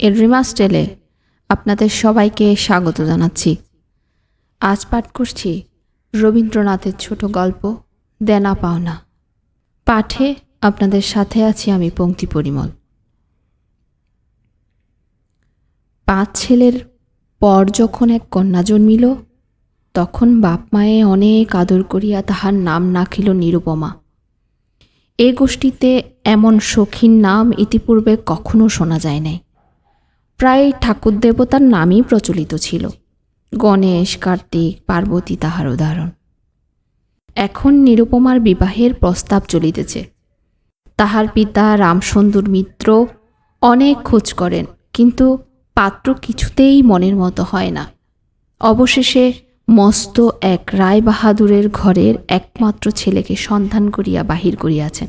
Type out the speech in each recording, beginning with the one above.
এড্রিমাস টেলে আপনাদের সবাইকে স্বাগত জানাচ্ছি। আজ পাঠ করছি রবীন্দ্রনাথের ছোট গল্প, দেনা পাওনা। পাঠে আপনাদের সাথে আছি আমি পঙ্ক্তি পরিমল। পাঁচ ছেলের পর যখন এক কন্যা জন্মিল, তখন বাপ মায়ে অনেক আদর করিয়া তাহার নাম রাখিল নিরুপমা। এ গোষ্ঠীতে এমন সখীর নাম ইতিপূর্বে কখনো শোনা যায় নাই। প্রায় ঠাকুর দেবতার নামই প্রচলিত ছিল। গণেশ, কার্তিক, পার্বতী তাহার উদাহরণ। এখন নিরুপমার বিবাহের প্রস্তাব চলিতেছে। তাহার পিতা রামসুন্দর মিত্র অনেক খোঁজ করেন, কিন্তু পাত্র কিছুতেই মনের মতো হয় না। অবশেষে মস্ত এক রায় বাহাদুরের ঘরের একমাত্র ছেলেকে সন্ধান করিয়া বাহির করিয়াছেন।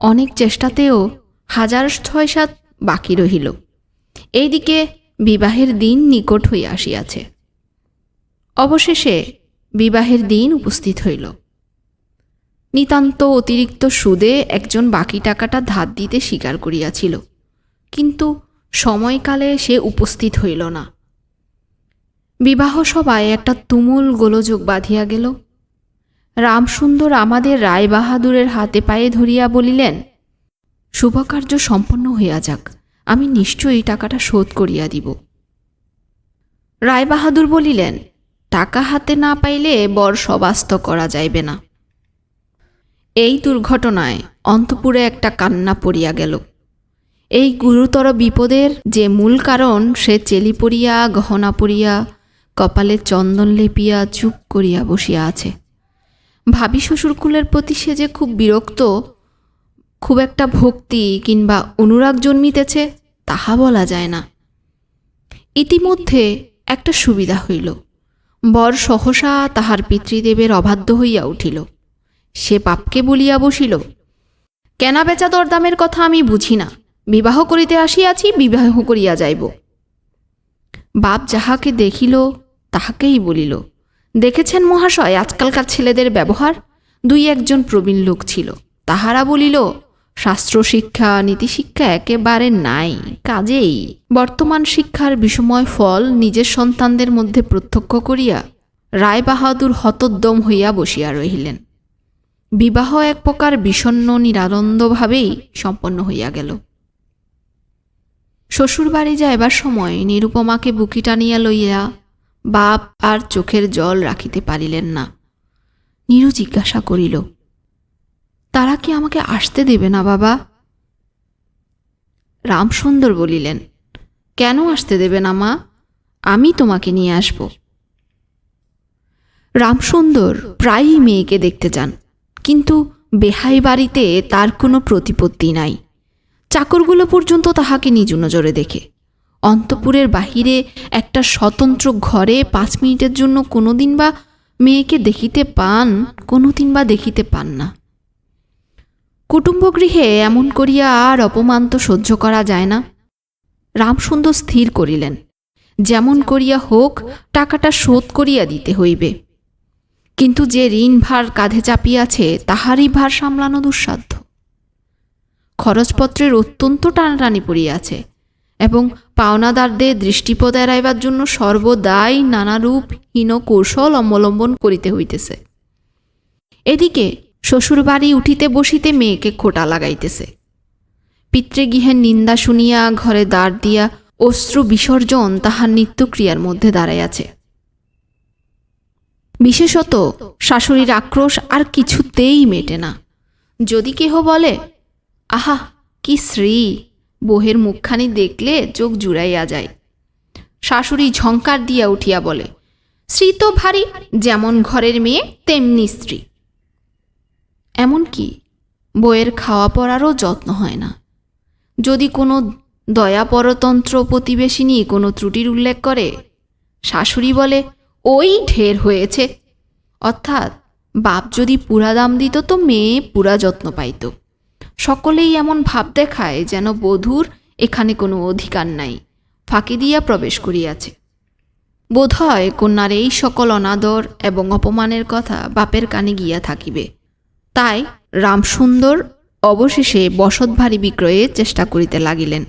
অনেক চেষ্টাতেও হাজার ছয় সাত বাকি রহিল। এইদিকে বিবাহের দিন নিকট হইয়া আসিয়াছে। অবশেষে বিবাহের দিন উপস্থিত হইল। নিতান্ত অতিরিক্ত সুদে একজন বাকি টাকাটা ধার দিতে স্বীকার করিয়াছিল, কিন্তু সময়কালে সে উপস্থিত হইল না। বিবাহ সভায় একটা তুমুল গোলযোগ বাঁধিয়া গেল। রামসুন্দর আমাদের রায়বাহাদুরের হাতে পায়ে ধরিয়া বলিলেন, শুভকার্য সম্পন্ন হইয়া যাক, আমি নিশ্চয়ই টাকাটা শোধ করিয়া দিব। রায়বাহাদুর বলিলেন, টাকা হাতে না পাইলে বর সবাস্ত করা যাইবে না। এই দুর্ঘটনায় অন্তপুরে একটা কান্না পড়িয়া গেল। এই গুরুতর বিপদের যে মূল কারণ, সে চেলি পড়িয়া, গহনা পড়িয়া, কপালে চন্দন লেপিয়া, চুপ করিয়া বসিয়া আছে। ভাবি শ্বশুরকুলের প্রতি সে যে খুব বিরক্ত, খুব একটা ভক্তি কিংবা অনুরাগ জন্মিতেছে, তাহা বলা যায় না। ইতিমধ্যে একটা সুবিধা হইল। বর সহসা তাহার পিতৃদেবের অবাধ্য হইয়া উঠিল। সে পাপকে বলিয়া বসিল, কেনা বেচা দরদামের কথা আমি বুঝি না। বিবাহ করিতে আসিয়াছি, বিবাহ করিয়া যাইব। বাপ যাহাকে দেখিল, তাহাকেই বলিল দেখেছেন মহাশয় আজকালকার ছেলেদের ব্যবহার? দুই একজন প্রবীণ লোক ছিল। তাহারা বলিল, শাস্ত্র শিক্ষা নীতিশিক্ষা একেবারে নাই, কাজেই। বর্তমান শিক্ষার বিষময় ফল নিজের সন্তানদের মধ্যে প্রত্যক্ষ করিয়া রায় বাহাদুর হতোদ্যম হইয়া বসিয়া রহিলেন। বিবাহ এক প্রকার বিষণ্ন নিরানন্দভাবেই সম্পন্ন হইয়া গেল। শ্বশুরবাড়ি যাইবার সময় নিরুপমাকে বুকি টানিয়া লইয়া বাপ আর চোখের জল রাখিতে পারিলেন না। নীরু জিজ্ঞাসা করিল, তারা কি আমাকে আসতে দেবে না বাবা? রামসুন্দর বলিলেন, কেন আসতে দেবে না মা? আমি তোমাকে নিয়ে আসব। রামসুন্দর প্রায়ই মেয়েকে দেখতে যান, কিন্তু বেহাই বাড়িতে তার কোনো প্রতিপত্তি নাই। চাকরগুলো পর্যন্ত তাহাকে নিজ নজরে দেখে। অন্তপুরের বাহিরে একটা স্বতন্ত্র ঘরে পাঁচ মিনিটের জন্য কোনোদিন বা মেয়েকে দেখিতে পান, কোনোদিন বা দেখিতে পান না। কুটুম্বগৃহে এমন করিয়া আর অপমান তো সহ্য করা যায় না। রামসুন্দর স্থির করিলেন, যেমন করিয়া হোক, টাকাটা শোধ করিয়া দিতে হইবে। কিন্তু যে ঋণ ভার কাঁধে চাপিয়াছে, তাহারই ভার সামলানো দুঃসাধ্য। খরচপত্রের অত্যন্ত টানটানি পড়িয়াছে এবং পাওনাদারদের দৃষ্টিপদ এড়াইবার জন্য সর্বদাই নানারূপ হীন কৌশল অবলম্বন করিতে হইতেছে। এদিকে শ্বশুরবাড়ি উঠিতে বসিতে মেয়েকে খোটা লাগাইতেছে। পিতৃগৃহের নিন্দা শুনিয়া, ঘরে দাঁড় দিয়া অশ্রু বিসর্জন তাহার নিত্যক্রিয়ার মধ্যে দাঁড়াইয়াছে বিশেষত শাশুড়ির আক্রোশ আর কিছুতেই মেটে না। যদি কেহ বলে, আহা, কি শ্রী বহের মুখখানি দেখলে চোখ জুড়াইয়া যায়। শাশুড়ি ঝঙ্কার দিয়া উঠিয়া বলে, স্ত্রী তো ভারী, যেমন ঘরের মেয়ে, তেমনি স্ত্রী। এমন কি? বইয়ের খাওয়া পড়ারও যত্ন হয় না। যদি কোনো দয়াপরতন্ত্র প্রতিবেশিনী কোনো ত্রুটির উল্লেখ করে, শাশুড়ি বলে, ওই ঢের হয়েছে। অর্থাৎ, বাপ যদি পুরা দাম দিত তো মেয়ে পুরা যত্ন পাইত। সকলেই এমন ভাব দেখায় যেন বধূর এখানে কোনো অধিকার নাই, ফাঁকি দিয়া প্রবেশ করিয়াছে। বোধহয় কন্যার এই সকল অনাদর এবং অপমানের কথা বাপের কানে গিয়া থাকিবে। তাই রামসুন্দর অবশেষে বসত ভারী বিক্রয়ের চেষ্টা করিতে লাগিলেন।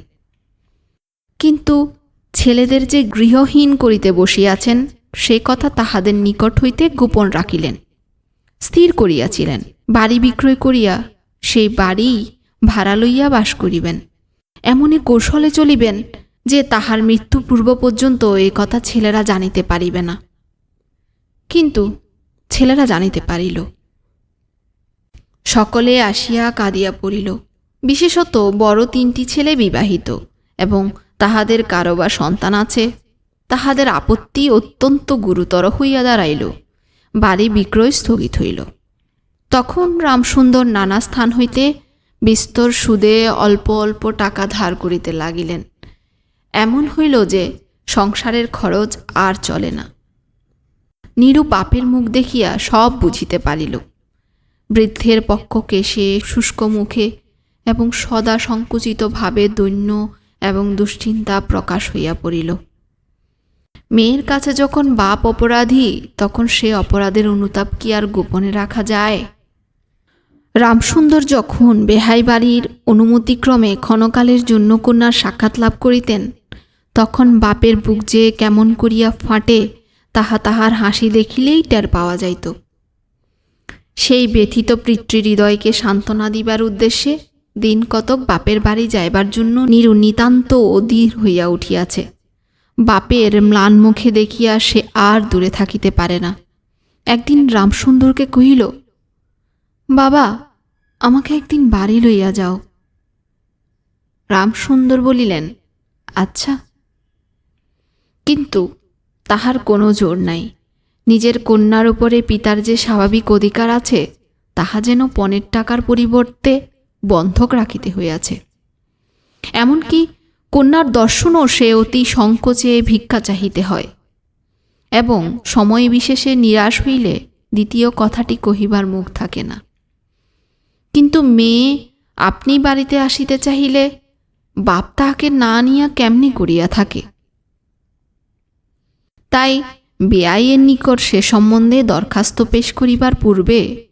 কিন্তু ছেলেদের যে গৃহহীন করিতে বসিয়াছেন, সে কথা তাহাদের নিকট হইতে গোপন রাখিলেন। স্থির করিয়াছিলেন। বাড়ি বিক্রয় করিয়া সেই বাড়ি ভাড়া লইয়া বাস করিবেন। এমনই কৌশলে চলিবেন যে তাহার মৃত্যু পূর্ব পর্যন্ত এই কথা ছেলেরা জানিতে পারিবে না। কিন্তু ছেলেরা জানিতে পারিল। সকলে আসিয়া কাঁদিয়া পড়িল। বিশেষত বড় তিনটি ছেলে বিবাহিত এবং তাহাদের কারও বা সন্তান আছে, তাহাদের আপত্তি অত্যন্ত গুরুতর হইয়া দাঁড়াইল। বাড়ি বিক্রয় স্থগিত হইল। তখন রামসুন্দর নানা স্থান হইতে বিস্তর সুদে অল্প অল্প টাকা ধার করিতে লাগিলেন। এমন হইল যে সংসারের খরচ আর চলে না। নিরু পাপের মুখ দেখিয়া সব বুঝিতে পারিল। বৃদ্ধের পক্ষ কেশে শুষ্ক মুখে এবং সদা সংকুচিত ভাবে দৈন্য এবং দুশ্চিন্তা প্রকাশ হইয়া পড়িল। মেয়ের কাছে যখন বাপ অপরাধী, তখন সে অপরাধের অনুতাপ কি আর গোপনে রাখা যায়? রামসুন্দর যখন বেহাই বাড়ির অনুমতিক্রমে ক্ষণকালের জন্য কন্যার সাক্ষাৎ লাভ করিতেন, তখন বাপের বুক যে কেমন করিয়া ফাটে, তাহা তাহার হাসি দেখিলেই টের পাওয়া যাইত। সেই ব্যথিত পিতৃহৃদয়কে সান্ত্বনা দিবার উদ্দেশ্যে দিন কতক বাপের বাড়ি যাইবার জন্য নিরু নিতান্ত অধীর হইয়া উঠিয়াছে। বাপের ম্লান মুখে দেখিয়া সে আর দূরে থাকিতে পারে না। একদিন রামসুন্দরকে কহিল বাবা, আমাকে একদিন বাড়ি লইয়া যাও। রামসুন্দর বলিলেন আচ্ছা। কিন্তু তাহার কোনো জোর নাই। নিজের কন্যার উপরে পিতার যে স্বাভাবিক অধিকার আছে, তাহা যেন পণের টাকার পরিবর্তে বন্ধক রাখিতে হইয়াছে। এমনকি কন্যার দর্শনও সে অতি সংকোচে ভিক্ষা চাহিতে হয়। এবং সময় বিশেষে নিরাশ হইলে দ্বিতীয় কথাটি কহিবার মুখ থাকে না। কিন্তু মেয়ে, আপনি বাড়িতে আসিতে চাহিলে বাপ তাহাকে না নিয়া কেমনি করিয়া থাকে? তাই বেআইয়ের নিকট সে সম্বন্ধে দরখাস্ত পেশ করিবার পূর্বে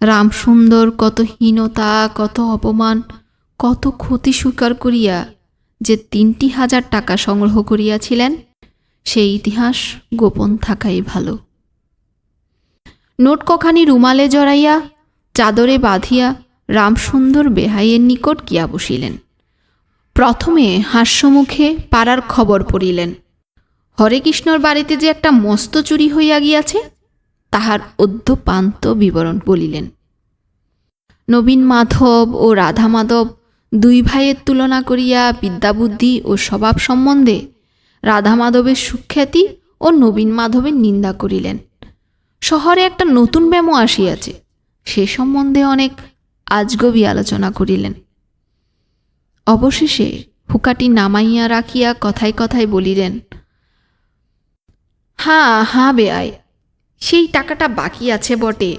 রামসুন্দর কত হীনতা, কত অপমান, কত ক্ষতি স্বীকার করিয়া যে তিনটি হাজার টাকা সংগ্রহ করিয়াছিলেন, সেই ইতিহাস গোপন থাকাই ভালো। নোট কখানি রুমালে জড়াইয়া চাদরে বাঁধিয়া রামসুন্দর বেহাইয়ের নিকট গিয়া বসিলেন। প্রথমে হাস্যমুখে পাড়ার খবর পড়িলেন হরেকৃষ্ণর বাড়িতে যে একটা মস্ত চুরি হইয়া গিয়াছে, তাহার অদ্যপান্ত বিবরণ বলিলেন। নবীন মাধব ও রাধা মাধব দুই ভাইয়ের তুলনা করিয়া বিদ্যাবুদ্ধি ও স্বভাব সম্বন্ধে রাধা মাধবের সুখ্যাতি ও নবীন মাধবের নিন্দা করিলেন। শহরে একটা নতুন ব্যামো আসিয়াছে সে সম্বন্ধে অনেক আজগবি আলোচনা করিলেন। অবশেষে হুকাটি নামাইয়া রাখিয়া কথায় কথায় বলিলেন, হাঁ হ্যাঁ বেআই, সেই টাকাটা বাকি আছে বটে।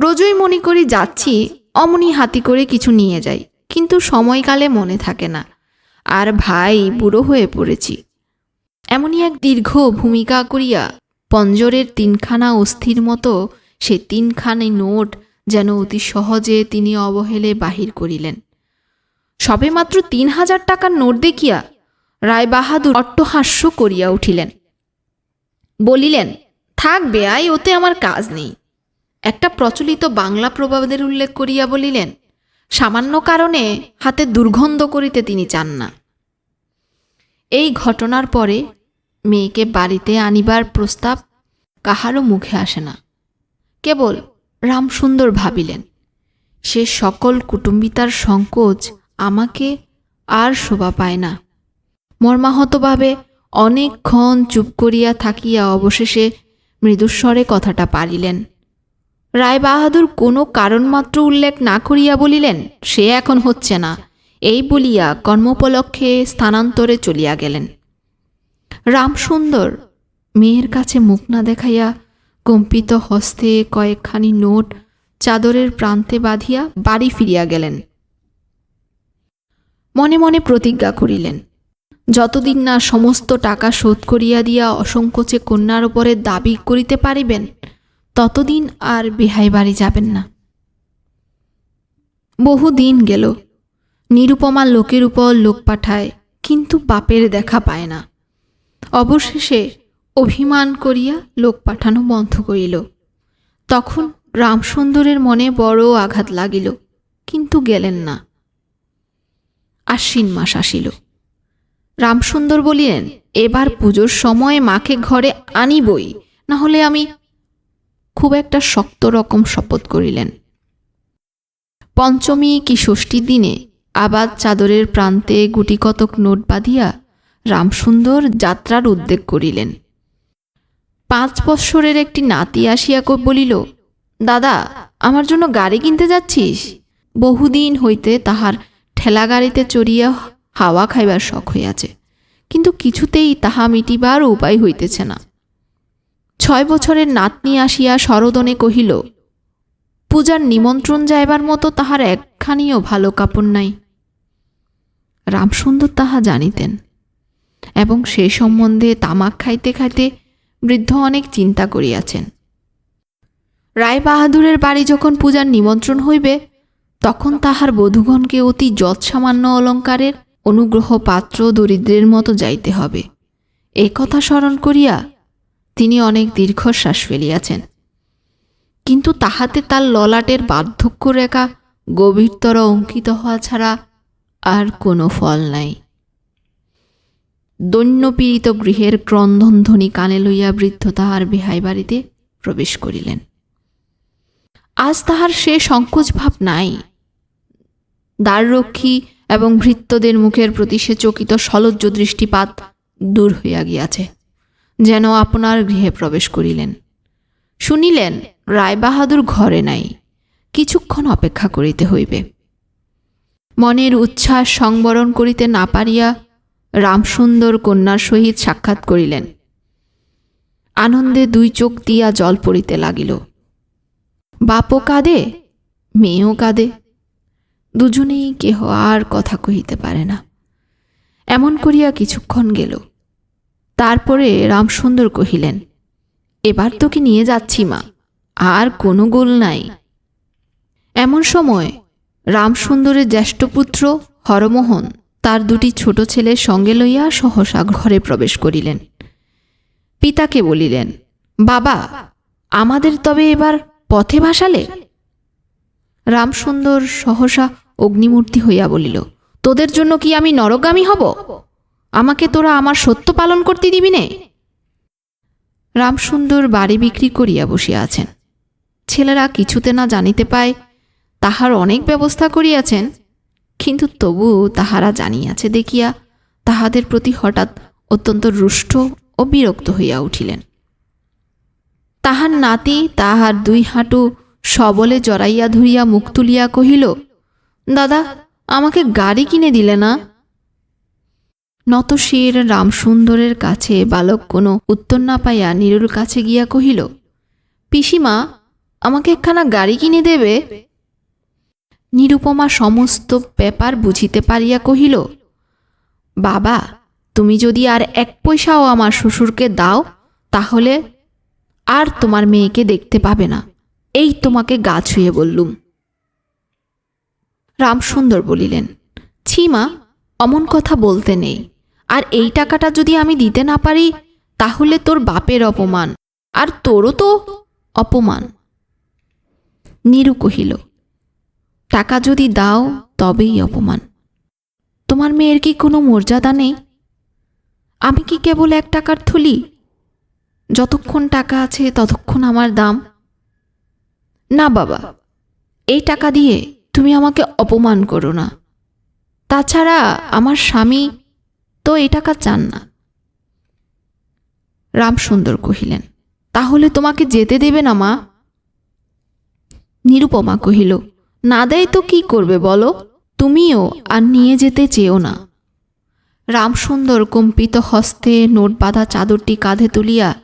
রোজই মনে করি যাচ্ছি, অমনি হাতি করে কিছু নিয়ে যাই, কিন্তু সময়কালে মনে থাকে না। আর ভাই বুড়ো হয়ে পড়েছি। এমনই এক দীর্ঘ ভূমিকা করিয়া পঞ্জরের তিনখানা অস্থির মতো সে তিনখানি নোট যেন অতি সহজে তিনি অবহেলে বাহির করিলেন। সবে মাত্র তিন হাজার টাকার নোট দেখিয়া রায়বাহাদুর অট্টহাস্য করিয়া উঠিলেন। বলিলেন, থাক বেআই ওতে আমার কাজ নেই। একটা প্রচলিত বাংলা প্রবাদের উল্লেখ করিয়া বলিলেন, সামান্য কারণে হাতে দুর্গন্ধ করিতে তিনি চান না। এই ঘটনার পরে মেয়েকে বাড়িতে আনিবার প্রস্তাব কাহারও মুখে আসে না। কেবল রামসুন্দর ভাবিলেন, সে সকল কুটুম্বিতার সংকোচ আমাকে আর শোভা পায় না। মর্মাহতভাবে অনেকক্ষণ চুপ করিয়া থাকিয়া অবশেষে মৃদুস্বরে কথাটা পারিলেন। রায়বাহাদুর কোনো কারণমাত্র উল্লেখ না করিয়া বলিলেন, সে এখন হচ্ছে না। এই বলিয়া কর্মোপলক্ষে স্থানান্তরে চলিয়া গেলেন। রামসুন্দর মেয়ের কাছে মুখ না দেখাইয়া কম্পিত হস্তে কয়েকখানি নোট চাদরের প্রান্তে বাঁধিয়া বাড়ি ফিরিয়া গেলেন। মনে মনে প্রতিজ্ঞা করিলেন, যতদিন না সমস্ত টাকা শোধ করিয়া দিয়া অসংকোচে কন্যার উপরে দাবি করিতে পারিবেন, ততদিন আর বিহাই বাড়ি যাবেন না। বহু দিন গেল, নিরুপমা লোকের উপর লোক পাঠায়, কিন্তু বাপের দেখা পায় না। অবশেষে অভিমান করিয়া লোক পাঠানো বন্ধ করিল। তখন রামসুন্দরের মনে বড় আঘাত লাগিল, কিন্তু গেলেন না। আশ্বিন মাস আসিল। রামসুন্দর বলিলেন, এবার পুজোর সময় মাকে ঘরে আনিবই না হলে আমি খুব একটা শক্ত রকম শপথ করিলেন। পঞ্চমী কি ষষ্ঠীর দিনে আবাদ চাদরের প্রান্তে গুটিকতক নোট বাঁধিয়া রামসুন্দর যাত্রার উদ্যোগ করিলেন। পাঁচ বৎসরের একটি নাতি আসিয়া বলিল, দাদা, আমার জন্য গাড়ি কিনতে যাচ্ছিস? বহুদিন হইতে তাহার ঠেলা গাড়িতে চড়িয়া হাওয়া খাইবার শখ হইয়াছে, কিন্তু কিছুতেই তাহা মিটিবার উপায় হইতেছে না। ছয় বছরের নাতনি আসিয়া সরোদনে কহিল, পূজার নিমন্ত্রণ যাইবার মতো তাহার একখানিও ভালো কাপড় নাই। রামসুন্দর তাহা জানিতেন এবং সে সম্বন্ধে তামাক খাইতে খাইতে বৃদ্ধ অনেক চিন্তা করিয়াছেন। রায় বাহাদুরের বাড়ি যখন পূজার নিমন্ত্রণ হইবে, তখন তাহার বধূগণকে অতি যৎসামান্য অলঙ্কারের অনুগ্রহ পাত্র দরিদ্রের মতো যাইতে হবে। এ কথা স্মরণ করিয়া তিনি অনেক দীর্ঘশ্বাস ফেলিয়াছেন। কিন্তু তাহাতে তার ললাটের বার্ধক্য রেখা গভীরতর অঙ্কিত হওয়া ছাড়া আর কোনো ফল নাই। দৈন্যপীড়িত গৃহের ক্রন্দনধ্বনি কানে লইয়া বৃদ্ধ তাহার বিহাই বাড়িতে প্রবেশ করিলেন। আজ তাহার সে সংকোচ ভাব নাই। দ্বাররক্ষী এবং ভৃত্যদের মুখের প্রতি সে চকিত সলজ্জ দৃষ্টিপাত দূর হইয়া গিয়াছে, যেন আপনার গৃহে প্রবেশ করিলেন। শুনিলেন, রায়বাহাদুর ঘরে নাই, কিছুক্ষণ অপেক্ষা করিতে হইবে। মনের উচ্ছ্বাস সংবরণ করিতে না পারিয়া রামসুন্দর কন্যার সহিত সাক্ষাৎ করিলেন। আনন্দে দুই চোখ দিয়া জল পড়িতে লাগিল। বাপও কাঁদে, মেয়েও কাঁদে। দুজনেই কেহ আর কথা কহিতে পারে না। এমন করিয়া কিছুক্ষণ গেল। তারপরে রামসুন্দর কহিলেন, এবার তোকে নিয়ে যাচ্ছি মা, আর কোনো গোল নাই। এমন সময় রামসুন্দরের জ্যেষ্ঠ পুত্র হরমোহন তার দুটি ছোট ছেলে সঙ্গে লইয়া সহসা ঘরে প্রবেশ করিলেন। পিতাকে বলিলেন, বাবা, আমাদের তবে এবার পথে ভাসালে? রামসুন্দর সহসা অগ্নিমূর্তি হইয়া বলিল, তোদের জন্য কি আমি নরগামী হব? আমাকে তোরা আমার সত্য পালন করতে দিবি নে? রামসুন্দর বাড়ি বিক্রি করিয়া বসিয়া আছেন। ছেলেরা কিছুতে না জানিতে পায়, তাহার অনেক ব্যবস্থা করিয়াছেন। কিন্তু তবু তাহারা জানিয়াছে, দেখিয়া তাহাদের প্রতি হঠাৎ অত্যন্ত রুষ্ট ও বিরক্ত হইয়া উঠিলেন। তাহার নাতি তাহার দুই হাঁটু সবলে জড়াইয়া ধরিয়া মুখ তুলিয়া কহিল, দাদা, আমাকে গাড়ি কিনে দিলে না? নতশির রামসুন্দরের কাছে বালক কোনো উত্তর না পাইয়া নীরুর কাছে গিয়া কহিল, পিসিমা, আমাকে একখানা গাড়ি কিনে দেবে? নিরুপমা সমস্ত ব্যাপার বুঝিতে পারিয়া কহিল, বাবা, তুমি যদি আর এক পয়সাও আমার শ্বশুরকে দাও, তাহলে আর তোমার মেয়েকে দেখতে পাবে না। এই তোমাকে গা ছুঁয়ে বললুম। রামসুন্দর বলিলেন ছিমা অমন কথা বলতে নেই। আর এই টাকাটা যদি আমি দিতে না পারি, তাহলে তোর বাপের অপমান। আর তোরও তো অপমান। নিরু কহিল টাকা যদি দাও, তবেই অপমান। তোমার মেয়ের কি কোনো মর্যাদা নেই? আমি কি কেবল এক টাকার থলি? যতক্ষণ টাকা আছে, ততক্ষণ আমার দাম। না বাবা, এই টাকা দিয়ে তুমি আমাকে অপমান করো না। তাছাড়া আমার স্বামী তো এই টাকা চান না। রামসুন্দর কহিলেন, তাহলে তোমাকে যেতে দেবে না মা? নিরুপমা কহিল না দেয় তো কি করবে বলো? তুমিও আর নিয়ে যেতে চেও না। রামসুন্দর কম্পিত হস্তে নোট বাঁধা চাদরটি কাঁধে তুলিয়া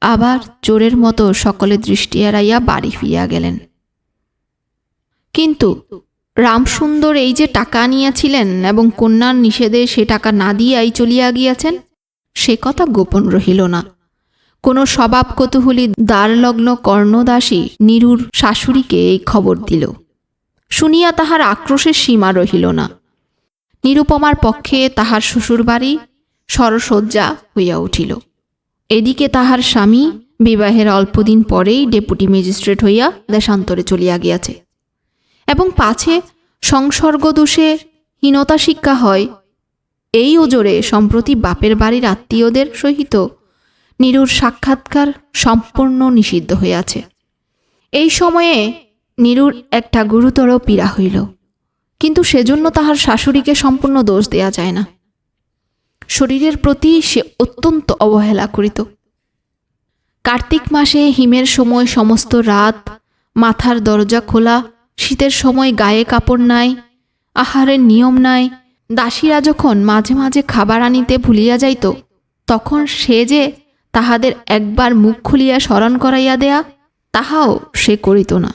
আবার চোরের মতো সকলে দৃষ্টি এড়াইয়া বাড়ি ফিরিয়া গেলেন। কিন্তু রামসুন্দর এই যে টাকা আনিয়াছিলেন এবং কন্যার নিষেধে সে টাকা না দিয়াই চলিয়া গিয়াছেন, সে কথা গোপন রহিল না। কোনো স্বভাব কৌতূহলী দ্বারলগ্ন কর্ণদাসী নিরুর শাশুড়িকে এই খবর দিল। শুনিয়া তাহার আক্রোশের সীমা রহিল না। নিরুপমার পক্ষে তাহার শ্বশুরবাড়ি সরসজ্জা হইয়া উঠিল। এদিকে তাহার স্বামী বিবাহের অল্পদিন পরেই ডেপুটি ম্যাজিস্ট্রেট হইয়া দেশান্তরে চলিয়া গিয়াছে এবং পাছে সংসর্গদোষে হীনতা শিক্ষা হয়, এই ওজোরে সম্প্রতি বাপের বাড়ির আত্মীয়দের সহিত নিরুর সাক্ষাৎকার সম্পূর্ণ নিষিদ্ধ হইয়াছে। এই সময়ে নিরুর একটা গুরুতর পীড়া হইল। কিন্তু সেজন্য তাহার শাশুড়িকে সম্পূর্ণ দোষ দেয়া যায় না। শরীরের প্রতি সে অত্যন্ত অবহেলা করিত। কার্তিক মাসে হিমের সময় সমস্ত রাত, মাথার দরজা খোলা, শীতের সময় গায়ে কাপড় নাই, আহারের নিয়ম নাই, দাসীরা যখন মাঝে মাঝে খাবার আনিতে ভুলিয়া যাইত, তখন সে যে তাহাদের একবার মুখ খুলিয়া স্মরণ করাইয়া দেয়া, তাহাও সে করিত না।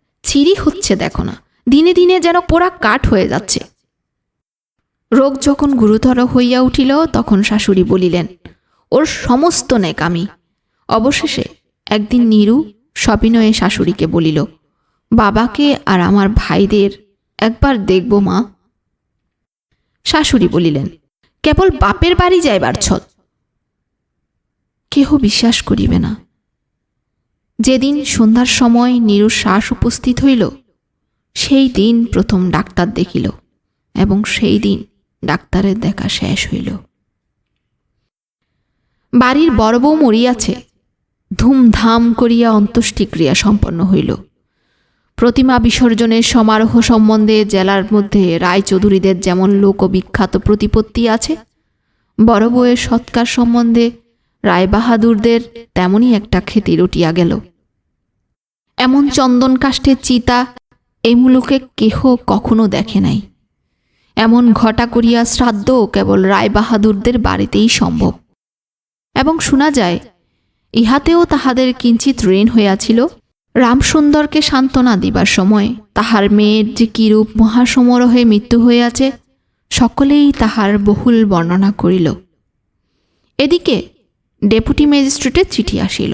ছিরি হচ্ছে দেখো না। দিনে দিনে যেন পোড়া কাঠ হয়ে যাচ্ছে। রোগ যখন গুরুতর হইয়া উঠিল, তখন শাশুড়ি বলিলেন, ওর সমস্ত নেকামি। অবশেষে একদিন নীরু সবিনয়ে শাশুড়িকে বলিল, বাবাকে আর আমার ভাইদের একবার দেখব মা। শাশুড়ি বলিলেন, কেবল বাপের বাড়ি যাইবার ছল। কেহ বিশ্বাস করিবে না। যেদিন সন্ধ্যার সময় নীরুর শ্বাস উপস্থিত হইল, সেই দিন প্রথম ডাক্তার দেখিল এবং সেই দিন ডাক্তারের দেখা শেষ হইল। বাড়ির বড় বউ মরিয়াছে, ধুমধাম করিয়া অন্ত্যেষ্টিক্রিয়া সম্পন্ন হইল। প্রতিমা বিসর্জনের সমারোহ সম্বন্ধে জেলার মধ্যে রায়চৌধুরীদের যেমন লোকবিখ্যাত প্রতিপত্তি আছে, বড় বউয়ের সৎকার সম্বন্ধে রায়বাহাদুরদের তেমনই একটা খ্যাতি রটিয়া গেল। এমন চন্দন কাষ্ঠের চিতা, এই মুলুকে কেহ কখনো দেখে নাই। এমন ঘটা করিয়া শ্রাদ্ধ কেবল রায় বাহাদুরদের বাড়িতেই সম্ভব। এবং শোনা যায়, ইহাতেও তাহাদের কিঞ্চিত ঋণ হইয়াছিল। রামসুন্দরকে সান্ত্বনা দিবার সময় তাহার মেয়ের যে কিরূপ মহাসমারোহে মৃত্যু হইয়াছে, সকলেই তাহার বহুল বর্ণনা করিল। এদিকে ডেপুটি ম্যাজিস্ট্রেটের চিঠি আসিল।